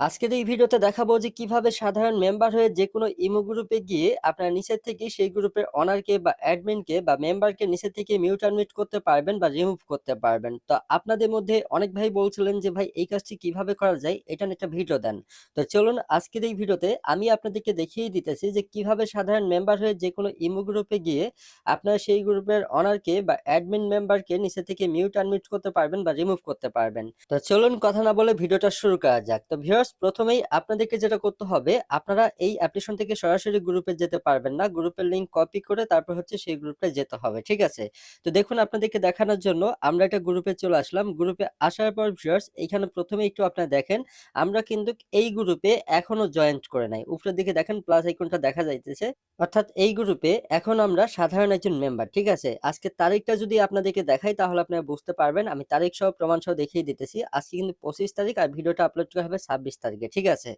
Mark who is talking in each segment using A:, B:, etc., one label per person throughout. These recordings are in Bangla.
A: আজকের এই ভিডিওতে দেখাবো যে কীভাবে সাধারণ মেম্বার হয়ে যে কোনো ইমো গ্রুপে গিয়ে আপনারা নিচের থেকে সেই গ্রুপের অনারকে বা অ্যাডমিনকে বা মেম্বারকে নিচের থেকে মিউট আনমিউট করতে পারবেন বা রিমুভ করতে পারবেন। তো আপনাদের মধ্যে অনেক ভাই বলছিলেন যে, ভাই, এই কাজটি কীভাবে করা যায়? এটা একটা ভিডিও দেন। তো চলুন আজকের এই ভিডিওতে আমি আপনাদেরকে দেখিয়ে দিতেছি যে কীভাবে সাধারণ মেম্বার হয়ে যে কোনো ইমো গ্রুপে গিয়ে আপনারা সেই গ্রুপের অনারকে বা অ্যাডমিন মেম্বারকে নিচে থেকে মিউট আনমিউট করতে পারবেন বা রিমুভ করতে পারবেন। তো চলুন কথা না বলে ভিডিওটা শুরু করা যাক। তো ভিউয়ার্স প্রথমেই আপনাদেরকে যেটা করতে হবে, আপনারা এই অ্যাপ্লিকেশন থেকে সরাসরি গ্রুপে যেতে পারবেন না। গ্রুপের লিংক কপি করে তারপর হচ্ছে সেই গ্রুপে যেতে হবে, ঠিক আছে? তো দেখুন আপনাদেরকে দেখানোর জন্য আমরা একটা গ্রুপে চলে আসলাম। গ্রুপে আসার পর ভিউয়ার্স এখানে প্রথমে একটু আপনারা দেখেন, আমরা কিন্তু এই গ্রুপে এখনও জয়েন্ট করে নাই। উপরের দিকে দেখেন প্লাস আইকনটা দেখা যাইতেছে। অর্থাৎ এই গ্রুপে এখন আমরা সাধারণ একজন মেম্বার ঠিক আছে? আজকে তারিখটা যদি আপনাদেরকে দেখাই, তাহলে আপনারা বুঝতে পারবেন। আমি তারিখ সহ প্রমাণ সহ দেখিয়ে দিতেছি। আজকে কিন্তু পঁচিশ তারিখ আর ভিডিওটা আপলোড করা হবে ছাব্বিশ তারিখে, ঠিক আছে?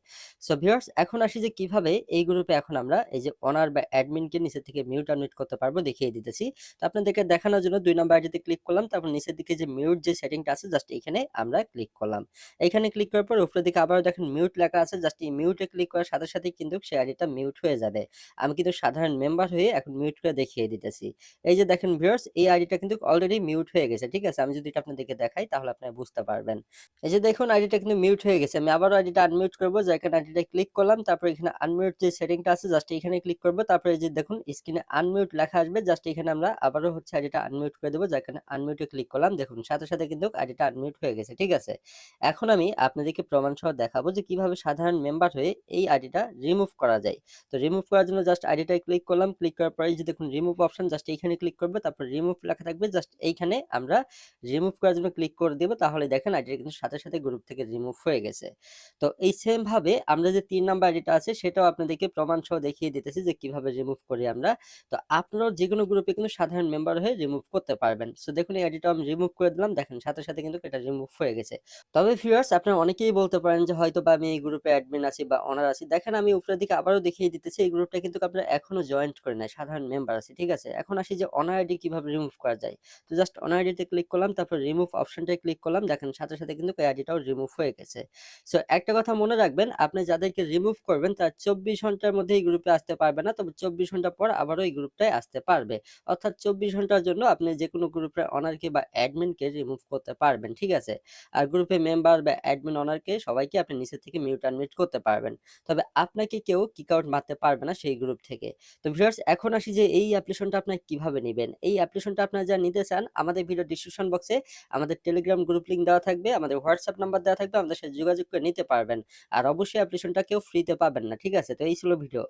A: সো ভিউয়ার্স এখন আসি যে কীভাবে এই গ্রুপে এখন আমরা এই যে অনার বা অ্যাডমিনকে নিচে থেকে মিউট আনমিউট করতে পারব দেখিয়ে দিতেছি। তো আপনাদেরকে দেখানোর জন্য দুই নাম্বার আইডিতে ক্লিক করলাম, তারপর নিচের দিকে যে মিউট যে সেটিংটা আছে জাস্ট এখানে আমরা ক্লিক করলাম। এখানে ক্লিক করার পর উপরের দিকে আবারও দেখেন মিউট লেখা আছে জাস্ট এই মিউটে ক্লিক করার সাথে সাথে কিন্তু সেই আইডিটা মিউট হয়ে যাবে। আমি কিন্তু সাধারণ মেম্বার হয়ে এখন মিউট করে দেখিয়ে দিতেছি। এই যে দেখেন ভিউয়ার্স এই আইডিটা কিন্তু অলরেডি মিউট হয়ে গেছে, ঠিক আছে? আমি যদি এটা আপনাদেরকে দেখাই, তাহলে আপনারা বুঝতে পারবেন। এই যে দেখুন আইডিটা কিন্তু মিউট হয়ে গেছে। আমি আবারও আইডিটা আনমিউট করব, যে এখানে আইডিটা ক্লিক করলাম, তারপর এখানে আনমিউট যে সেটিংটা আছে জাস্ট এখানে ক্লিক করব, তারপরে যে দেখুন স্ক্রিনে আনমিউট লেখা আসবে জাস্ট এখানে আমরা আবারও হচ্ছে আইডিটা আনমিউট করে দেবো যেখানে আনমিউটে ক্লিক করলাম, দেখুন, সাথে সাথে কিন্তু আইডিটা আনমিউট হয়ে গেছে, ঠিক আছে? এখন আমি আপনাদেরকে প্রমাণ সহ দেখাবো যে কীভাবে সাধারণ মেম্বার হয়ে এই আইডিটা রিমুভ করা যায়। তো রিমুভ করার জন্য জাস্ট আইডিটায় ক্লিক করলাম ক্লিক করার পরে যে দেখুন রিমুভ অপশন জাস্ট এইখানে ক্লিক করবে, তারপর রিমুভ লেখা থাকবে জাস্ট এইখানে আমরা রিমুভ করার জন্য ক্লিক করে দেবো, তাহলে দেখেন আইডিটা কিন্তু সাথে সাথে গ্রুপ থেকে রিমুভ হয়ে গেছে। তো এই সেম ভাবে আমরা যে তিন নাম্বার আইডিটা আছে, সেটাও আপনাদেরকে প্রমাণ সহ দেখিয়ে দিতেছি যে কীভাবে রিমুভ করি আমরা। তো আপনারাও যে কোনো গ্রুপে কিন্তু সাধারণ মেম্বার হয়ে রিমুভ করতে পারবেন। সো দেখুন এই আইডিটা আমি রিমুভ করে দিলাম। দেখেন সাথে সাথে কিন্তু এটা রিমুভ হয়ে গেছে। তবে ভিউয়ার্স আপনারা অনেকেই বলতে পারেন যে হয়তো বা আমি এই গ্রুপে অ্যাডমিন আছি বা অনার আছি। দেখেন আমি উপরের দিকে আবারও দেখিয়ে দিতেছি, এই গ্রুপটা কিন্তু আপনারা এখনও জয়েন্ট করে নাই, সাধারণ মেম্বার আছে, ঠিক আছে? এখন আসি যে অনার আইডি কীভাবে রিমুভ করা যায়। তো জাস্ট অনার আইডিতে ক্লিক করলাম, তারপর রিমুভ অপশনটায় ক্লিক করলাম। দেখেন সাথে সাথে কিন্তু এই আইডিটাও রিমুভ হয়ে গেছে। সো একটা কথা মনে রাখবেন, আপনি যাদেরকে রিমুভ করবেন, তার চব্বিশ ঘণ্টার মধ্যে এই গ্রুপে আসতে পারবে না। তবে চব্বিশ ঘণ্টা পর আবারও এই গ্রুপটায় আসতে পারবে। অর্থাৎ চব্বিশ ঘণ্টার জন্য আপনি যে কোনো গ্রুপের অনারকে বা অ্যাডমিনকে রিমুভ করতে পারবেন, ঠিক আছে? আর গ্রুপে মেম্বার বা অ্যাডমিন অনারকে সবাইকে আপনি নিচে থেকে মিউট আনমিউট করতে পারবেন। তবে আপনাকে কেউ কিক আউট মারতে পারবে না সেই গ্রুপ থেকে। তো ভিউয়ার্স এখন আসি যে এই অ্যাপ্লিকেশনটা আপনার কীভাবে নেবেন? এই অ্যাপ্লিকেশনটা আপনারা যা নিতে চান, আমাদের ভিডিও ডিসক্রিপশন বক্সে আমাদের টেলিগ্রাম গ্রুপ লিঙ্ক দেওয়া থাকবে, আমাদের হোয়াটসঅ্যাপ নাম্বার দেওয়া থাকবে, আমাদের সাথে যোগাযোগ করে নিতে পারবেন। আর অবশ্যই অ্যাপ্লিকেশনটা কেউ ফ্রিতে পাবেন না ঠিক আছে? তো এই ছিল ভিডিও